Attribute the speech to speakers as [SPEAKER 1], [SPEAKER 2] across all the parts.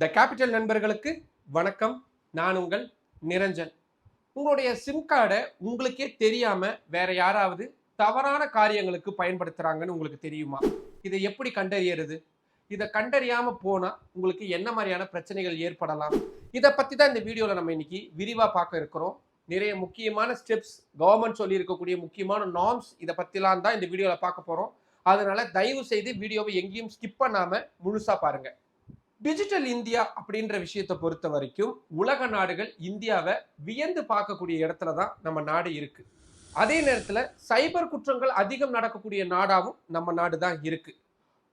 [SPEAKER 1] The capital நண்பர்களுக்கு வணக்கம். நான் உங்கள் நிரஞ்சன். உங்களுடைய சிம் கார்டை உங்களுக்கே தெரியாமல் வேற யாராவது தவறான காரியங்களுக்கு பயன்படுத்துகிறாங்கன்னு உங்களுக்கு தெரியுமா? இதை எப்படி கண்டறியறது? இதை கண்டறியாமல் போனால் உங்களுக்கு என்ன மாதிரியான பிரச்சனைகள் ஏற்படலாம்? இதை பற்றி தான் இந்த வீடியோவில் நம்ம இன்னைக்கு விரிவாக பார்க்க இருக்கிறோம். நிறைய முக்கியமான ஸ்டெப்ஸ் கவர்மெண்ட் சொல்லியிருக்கக்கூடிய முக்கியமான நார்ம்ஸ் இதை பற்றிலாம் தான் இந்த வீடியோவில் பார்க்க போகிறோம் அதனால தயவு செய்து வீடியோவை எங்கேயும் ஸ்கிப் பண்ணாமல் முழுசாக பாருங்கள் டிஜிட்டல் இந்தியா அப்படின்ற விஷயத்தை பொறுத்த வரைக்கும் உலக நாடுகள் இந்தியாவை வியந்து பார்க்கக்கூடிய இடத்துல தான் நம்ம நாடு இருக்கு. அதே நேரத்தில் சைபர் குற்றங்கள் அதிகம் நடக்கக்கூடிய நாடாகவும் நம்ம நாடு தான் இருக்கு.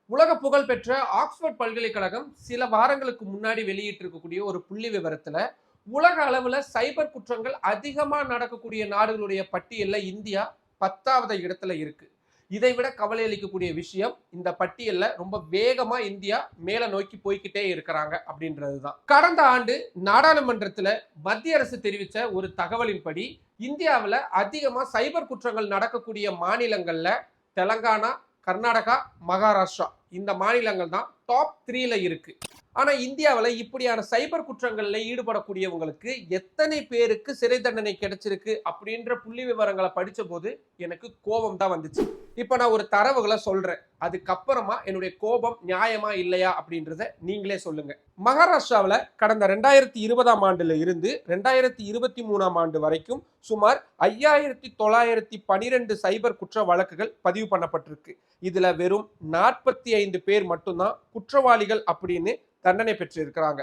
[SPEAKER 1] உலக புகழ்பெற்ற ஆக்ஸ்போர்ட் பல்கலைக்கழகம் சில வாரங்களுக்கு முன்னாடி வெளியிட்டிருக்கக்கூடிய ஒரு புள்ளி விவரத்தில் உலக அளவில் சைபர் குற்றங்கள் அதிகமாக நடக்கக்கூடிய நாடுகளுடைய பட்டியலில் இந்தியா பத்தாவது இடத்துல இருக்குது இதை விட கவலை அளிக்கக்கூடிய விஷயம் இந்த பட்டியலில் ரொம்ப வேகமா இந்தியா மேல நோக்கி போய்கிட்டே இருக்கிறாங்க அப்படின்றது தான் கடந்த ஆண்டு நாடாளுமன்றத்தில் மத்திய அரசு தெரிவித்த ஒரு தகவலின்படி இந்தியாவில் அதிகமாக சைபர் குற்றங்கள் நடக்கக்கூடிய மாநிலங்களில் தெலங்கானா கர்நாடகா மகாராஷ்டிரா இந்த மாநிலங்கள் தான் டாப் த்ரீல இருக்கு. ஆனால் இந்தியாவில் இப்படியான சைபர் குற்றங்களில் ஈடுபடக்கூடியவங்களுக்கு எத்தனை பேருக்கு சிறை தண்டனை கிடைச்சிருக்கு அப்படின்ற புள்ளி விவரங்களை படித்த போது எனக்கு கோபம் தான் வந்துச்சு. இப்போ நான் ஒரு தரவுகளை சொல்கிறேன் அதுக்கப்புறமா என்னுடைய கோபம் நியாயமா இல்லையா அப்படின்றத நீங்களே சொல்லுங்க. மகாராஷ்டிராவில் கடந்த ரெண்டாயிரத்தி இருபதாம் ஆண்டுல இருந்து ரெண்டாயிரத்தி இருபத்தி மூணாம் ஆண்டு வரைக்கும் சுமார் ஐயாயிரத்தி தொள்ளாயிரத்தி பனிரெண்டு சைபர் குற்ற வழக்குகள் பதிவு பண்ணப்பட்டிருக்கு. இதுல வெறும் நாற்பத்தி ஐந்து பேர் மட்டும்தான் குற்றவாளிகள் அப்படின்னு தண்டனை பெற்றிருக்கிறாங்க.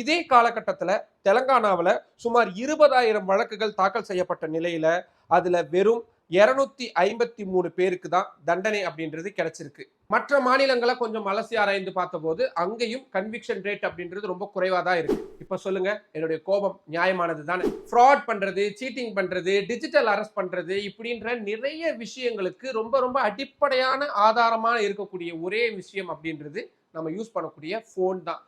[SPEAKER 1] இதே காலகட்டத்தில் தெலங்கானாவில் சுமார் இருபதாயிரம் வழக்குகள் தாக்கல் செய்யப்பட்ட நிலையில் அதில் வெறும் இருநூத்தி ஐம்பத்தி மூணு பேருக்கு தான் தண்டனை அப்படின்றது கிடைச்சிருக்கு. மற்ற மாநிலங்களை கொஞ்சம் அலசி ஆராய்ந்து பார்த்தபோது அங்கேயும் கன்விக்ஷன் ரேட் அப்படின்றது ரொம்ப குறைவாக தான் இருக்கு. இப்போ சொல்லுங்க என்னுடைய கோபம் நியாயமானது தானே? ஃப்ராட் பண்றது சீட்டிங் பண்றது டிஜிட்டல் அரெஸ்ட் பண்றது இப்படின்ற நிறைய விஷயங்களுக்கு ரொம்ப ரொம்ப அடிப்படையான ஆதாரமான இருக்கக்கூடிய ஒரே விஷயம் அப்படின்றது நம்ம யூஸ் பண்ணக்கூடிய ஃபோன் தான்.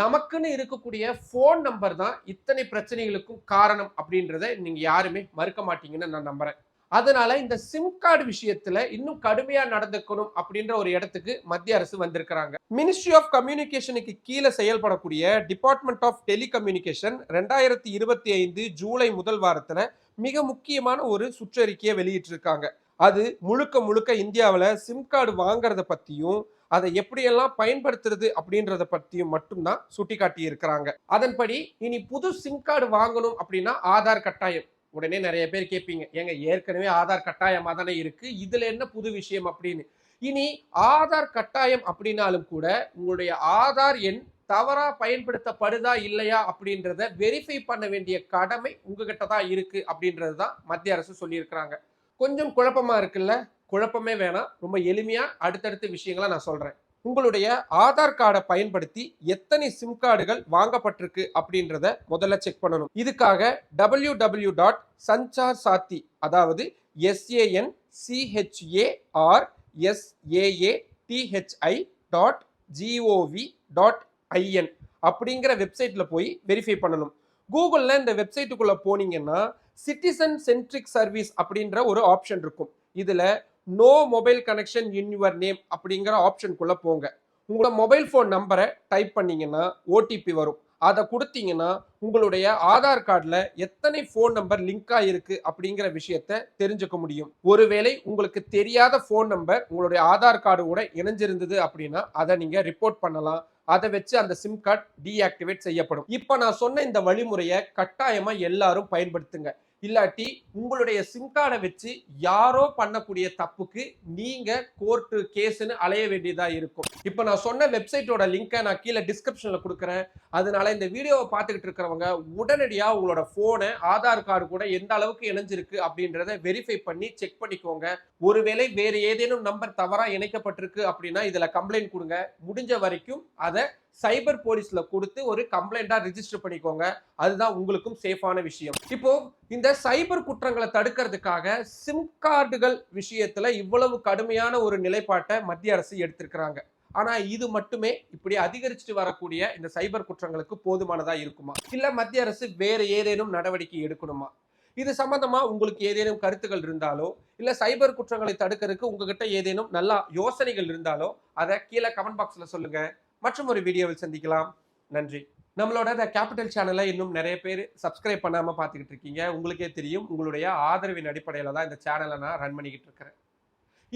[SPEAKER 1] நமக்குன்னு இருக்கக்கூடிய ஃபோன் நம்பர் தான் இத்தனை பிரச்சனைகளுக்கும் காரணம் அப்படின்றத நீங்கள் யாருமே மறுக்க மாட்டீங்கன்னு நான் நம்புகிறேன் அதனால இந்த சிம் கார்டு விஷயத்துல இன்னும் கடுமையா நடந்துக்கணும் அப்படின்ற ஒரு இடத்துக்கு மத்திய அரசு வந்திருக்கிறாங்க. மினிஸ்ட்ரி ஆஃப் கம்யூனிகேஷனுக்கு கீழே செயல்படக்கூடிய டிபார்ட்மெண்ட் ஆஃப் டெலிகம்யூனிகேஷன் ரெண்டாயிரத்தி இருபத்தி ஐந்து ஜூலை முதல் வாரத்துல மிக முக்கியமான ஒரு சுற்றறிக்கையை வெளியிட்டிருக்காங்க. அது முழுக்க முழுக்க இந்தியாவில் சிம் கார்டு வாங்குறத பற்றியும் அதை எப்படியெல்லாம் பயன்படுத்துறது அப்படின்றத பற்றியும் மட்டும்தான் சுட்டி காட்டி இருக்கிறாங்க அதன்படி இனி புது சிம் கார்டு வாங்கணும் அப்படின்னா ஆதார் கட்டாயம். உடனே நிறைய பேர் கேட்பீங்க ஏங்க ஏற்கனவே ஆதார் கட்டாயமாக தானே இருக்கு? இதுல என்ன புது விஷயம் அப்படின்னு? இனி ஆதார் கட்டாயம் அப்படின்னாலும் கூட உங்களுடைய ஆதார் எண் தவறா பயன்படுத்தப்படுதா இல்லையா அப்படின்றத வெரிஃபை பண்ண வேண்டிய கடமை உங்ககிட்ட தான் இருக்கு அப்படின்றது தான் மத்திய அரசு சொல்லியிருக்கிறாங்க. கொஞ்சம் குழப்பமா இருக்குல்ல? குழப்பமே வேணாம். ரொம்ப எளிமையாக அடுத்தடுத்த விஷயங்களை நான் சொல்கிறேன் உங்களுடைய ஆதார் கார்டை பயன்படுத்தி எத்தனை சிம் கார்டுகள் வாங்கப்பட்டிருக்கு அப்படின்றத முதல்ல செக் பண்ணணும். இதுக்காக W W dot Sanchar Saathi அதாவது S A N C H A R S A A T H I dot G O V dot I N அப்படிங்கிற வெப்சைட்டில் போய் வெரிஃபை பண்ணணும். கூகுளில் இந்த வெப்சைட்டுக்குள்ளே போனீங்கன்னா சிட்டிசன் சென்ட்ரிக் சர்வீஸ் அப்படின்ற ஒரு ஆப்ஷன் இருக்கும். இதில் no mobile connection in your name அப்படிங்கிற ஆப்ஷனுக்குள்ளே போங்க. உங்களோட மொபைல் ஃபோன் நம்பரை டைப் பண்ணீங்கன்னா ஓடிபி வரும். அதை கொடுத்தீங்கன்னா உங்களுடைய ஆதார் கார்டில் எத்தனை ஃபோன் நம்பர் லிங்க் ஆகிருக்கு அப்படிங்கிற விஷயத்த தெரிஞ்சுக்க முடியும். ஒருவேளை உங்களுக்கு தெரியாத ஃபோன் நம்பர் உங்களுடைய ஆதார் கார்டு கூட இணைஞ்சிருந்தது அப்படின்னா அதை நீங்கள் ரிப்போர்ட் பண்ணலாம். அதை வச்சு அந்த சிம் கார்டு டீஆக்டிவேட் செய்யப்படும். இப்போ நான் சொன்ன இந்த வழிமுறையை கட்டாயமாக எல்லாரும் பயன்படுத்துங்க. இல்லாட்டி உங்களுடைய சிம் கார்டை வச்சு யாரோ பண்ணக்கூடிய தப்புக்கு நீங்க கோர்ட்டு கேஸ்ன்னு அலைய வேண்டியதா இருக்கும். இப்போ நான் சொன்ன வெப்சைட்டோட லிங்கை நான் கீழே டிஸ்கிரிப்ஷன்ல கொடுக்குறேன். அதனால இந்த வீடியோவை பார்த்துக்கிட்டு இருக்கிறவங்க உடனடியாக உங்களோட போனை ஆதார் கார்டு கூட எந்த அளவுக்கு இணைஞ்சிருக்கு அப்படின்றத வெரிஃபை பண்ணி செக் பண்ணிக்கோங்க. ஒருவேளை வேறு ஏதேனும் நம்பர் தவறா இணைக்கப்பட்டிருக்கு அப்படின்னா இதுல கம்ப்ளைண்ட் கொடுங்க. முடிஞ்ச வரைக்கும் அதை சைபர் போலீஸ்ல கொடுத்து ஒரு கம்ப்ளைண்டா ரிஜிஸ்டர் பண்ணிக்கோங்க. அதுதான் உங்களுக்கும் சேஃபான விஷயம். இப்போ இந்த சைபர் குற்றங்களை தடுக்கிறதுக்காக சிம் கார்டுகள் விஷயத்துல இவ்வளவு கடுமையான ஒரு நிலைப்பாட்டை மத்திய அரசு எடுத்திருக்கிறாங்க. ஆனா இது மட்டுமே இப்படி அதிகரிச்சுட்டு வரக்கூடிய இந்த சைபர் குற்றங்களுக்கு போதுமானதா இருக்குமா? இல்ல மத்திய அரசு வேற ஏதேனும் நடவடிக்கை எடுக்கணுமா? இது சம்பந்தமா உங்களுக்கு ஏதேனும் கருத்துக்கள் இருந்தாலோ இல்ல சைபர் குற்றங்களை தடுக்கிறதுக்கு உங்ககிட்ட ஏதேனும் நல்லா யோசனைகள் இருந்தாலோ அதை கீழே கமெண்ட் பாக்ஸ்ல சொல்லுங்க. மற்றும் ஒரு வீடியோவில் சந்திக்கலாம். நன்றி. நம்மளோட த கேபிட்டல் சேனலை இன்னும் நிறைய பேர் சப்ஸ்கிரைப் பண்ணாமல் பார்த்துக்கிட்டு இருக்கீங்க. உங்களுக்கே தெரியும் உங்களுடைய ஆதரவின் அடிப்படையில் தான் இந்த சேனலை நான் ரன் பண்ணிக்கிட்டு இருக்கிறேன்.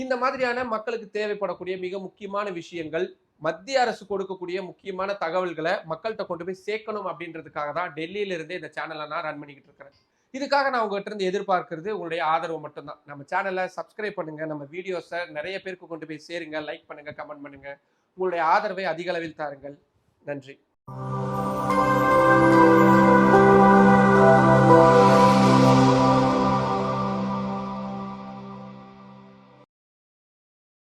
[SPEAKER 1] இந்த மாதிரியான மக்களுக்கு தேவைப்படக்கூடிய மிக முக்கியமான விஷயங்கள் மத்திய அரசு கொடுக்கக்கூடிய முக்கியமான தகவல்களை மக்கள்கிட்ட கொண்டு போய் சேர்க்கணும் அப்படின்றதுக்காக தான் டெல்லியிலிருந்தே இந்த சேனலை நான் ரன் பண்ணிக்கிட்டு இருக்கிறேன். இதுக்காக நான் உங்கள்கிட்ட இருந்து எதிர்பார்க்கறது உங்களுடைய ஆதரவு மட்டும்தான். நம்ம சேனலை சப்ஸ்கிரைப் பண்ணுங்கள் நம்ம வீடியோஸை நிறைய பேருக்கு கொண்டு போய் சேருங்க. லைக் பண்ணுங்கள் கமெண்ட் பண்ணுங்க. உங்களுடைய ஆதரவை அதிக அளவில் தாருங்கள். நன்றி.